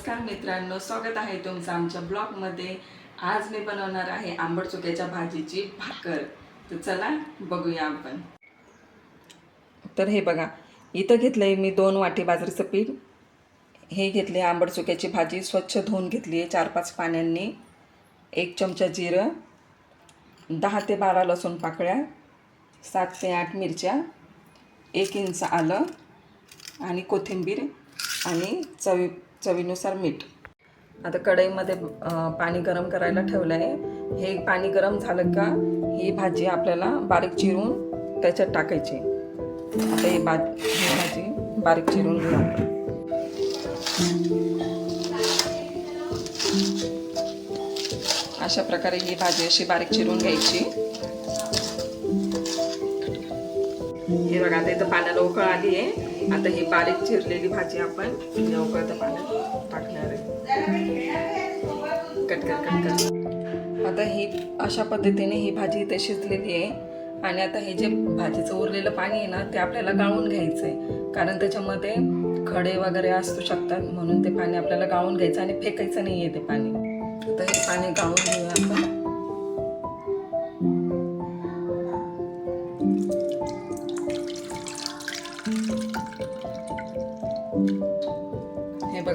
नमस्कार मित्रांनो स्वागत आहे तुमचं आमच्या ब्लॉगमध्ये. आज मी बनवणार आहे आंबट चुक्याच्या भाजीची भाकर. तर चला बघूया आपण. तर हे बघा इथं घेतलं आहे मी दोन वाटी बाजरीचं पीठ. हे घेतले आंबट चुक्याची भाजी स्वच्छ धुवून घेतली आहे चार पाच पाण्यांनी. एक चमचा जिरं दहा ते बारा लसूण पाकळ्या सात ते आठ मिरच्या एक इंच आलं आणि कोथिंबीर आणि चवी चवीनुसार मीठ. आता कढईमध्ये पाणी गरम करायला ठेवलं आहे हे पाणी गरम झालं का ही भाजी आपल्याला बारीक चिरून त्याच्यात टाकायची. आता ही बा ही भाजी बारीक चिरून घेऊ अशा प्रकारे ही भाजी अशी बारीक चिरून घ्यायची. हे बघा आता इथं पाण्याला उकळ आली आहे आता ही बारीक चिरलेली भाजी आपण या उकळत्या पाण्यात टाकणार आहे. कट कर कट आता ही अशा पद्धतीने ही भाजी इथे शिजलेली आहे. आणि आता हे जे भाजीचं उरलेलं पाणी आहे ना ते आपल्याला गाळून घ्यायचं आहे कारण त्याच्यामध्ये खडे वगैरे असू शकतात म्हणून ते पाणी आपल्याला गाळून घ्यायचं आणि फेकायचं नाही आहे ते पाणी. आता हे पाणी गाळून घेऊया आपण.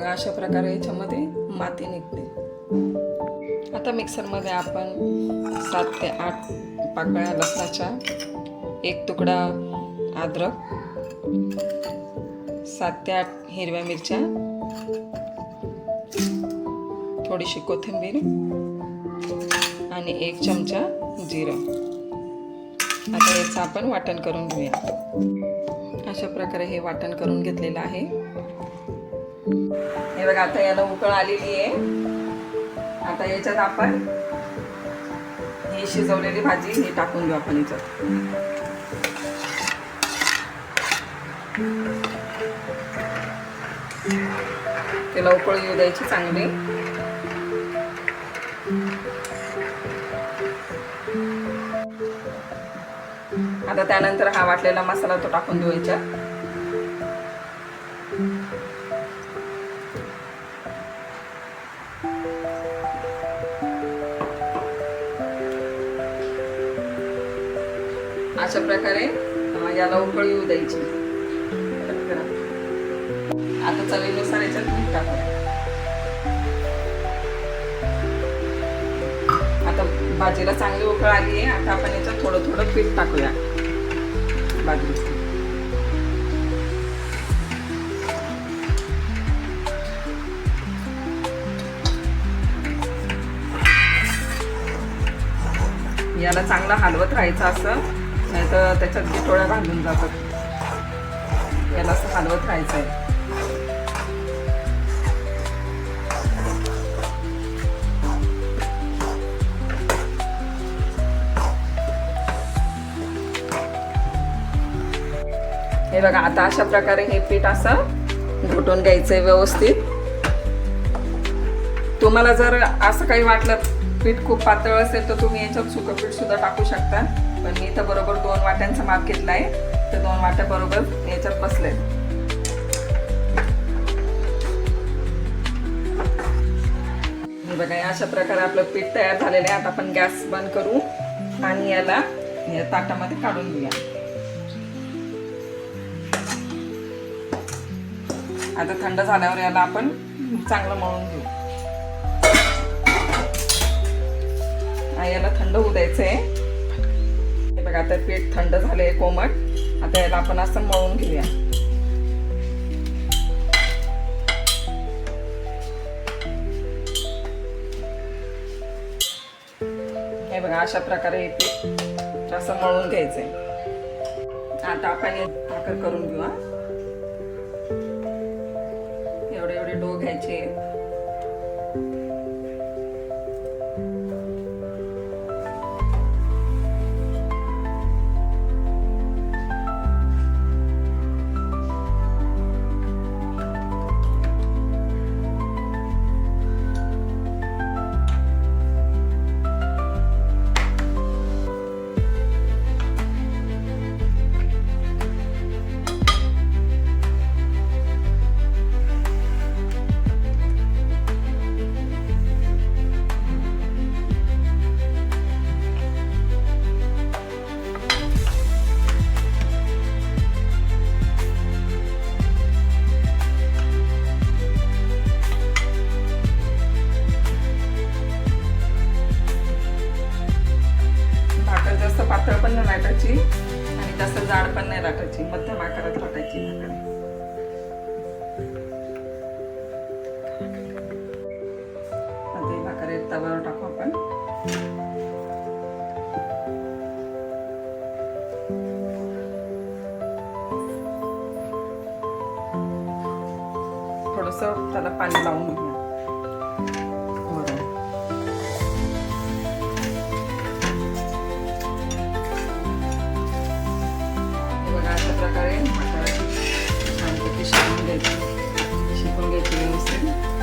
बघा अशा प्रकारे याच्यामध्ये माती निघते. आता मिक्सरमध्ये आपण सात ते आठ पाकळ्या लसणाच्या एक तुकडा अद्रक सात ते आठ हिरव्या मिरच्या थोडीशी कोथिंबीर आणि एक चमचा जिरं. आता याचं आपण वाटण करून घेऊया. अशा प्रकारे हे वाटण करून घेतलेलं आहे. हे बघा आता याला उकळ आलेली आहे. आता याच्यात आपण ही शिजवलेली भाजी ही टाकून घेऊ आपण याच्यात त्याला उकळ येऊ द्यायची चांगली. आता त्यानंतर हा वाटलेला मसाला तो टाकून देऊ याच्यात. अशा प्रकारे याला उकळ येऊ द्यायची. आता चवीनुसार याच्यात मीठ टाकूया. आता भाजीला चांगली उकळ आली आहे. आता आपण याच्यात थोडं थोडं पीठ टाकूया. बाजरीचं याला चांगलं हलवत राहायचं असं. नाही तर त्याच्यात गिटोळ्या घालून जातात. याला असं हलवत राहायचं आहे हे बघा आता अशा प्रकारे हे पीठ असं घोटून घ्यायचंय व्यवस्थित. तुम्हाला जर असं काही वाटलं पीठ खूप पातळ असेल तर तुम्ही याच्यात सुकं पीठ सुद्धा टाकू शकता. पण मी इथं बरोबर दोन वाट्यांचा माप घेतला आहे तर दोन वाट्या बरोबर याच्यात बसले. बघा अशा प्रकारे आपलं पीठ तयार झालेलं आहे. आता आपण गॅस बंद करू आणि याला या ताटामध्ये काढून घेऊया. आता थंड झाल्यावर याला आपण चांगलं मळून घेऊ. याला थंड होऊ द्यायचं आहे बघा आता पीठ थंड झालंय कोमट. आता याला आपण असं मळून घेऊया. हे बघा अशा प्रकारे हे पीठ असं मळून घ्यायचंय. आता आपण भाकर करून घेऊ एवढे एवढे डो घ्यायचे. वाटायची मध्यम आकारात वाटायची भाकरी आता ही तव्यावर टाकू आपण. थोडस त्याला पाणी लावून घेऊया. हे बघा अशा प्रकारे भाकर छानपैकी शिकून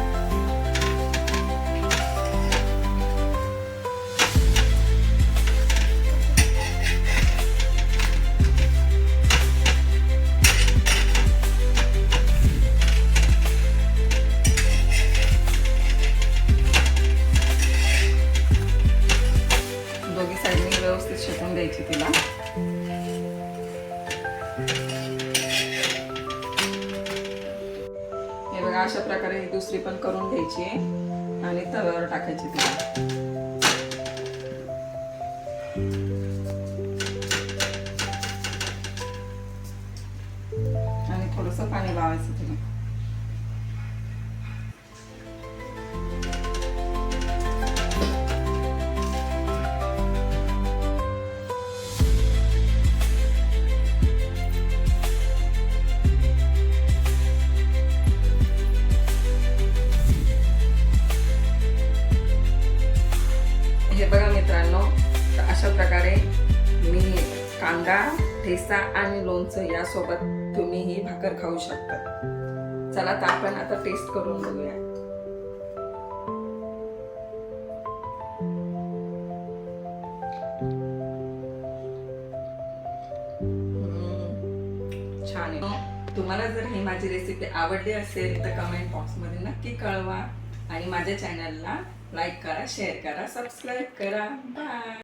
अशा प्रकारे ही दुसरी पण करून घ्यायची आणि तव्यावर टाकायची तिला आणि थोडस पाणी लावायचं कांदा ठेसा आणि लोणचं यासोबत तुम्ही ही भाकर खाऊ शकता. चला तर आपण आता टेस्ट करून बघूया. छान आहे. तुम्हाला जर ही माझी रेसिपी आवडली असेल तर कमेंट बॉक्समध्ये नक्की कळवा. आणि माझ्या चॅनलला लाईक करा शेअर करा सबस्क्राईब करा. बाय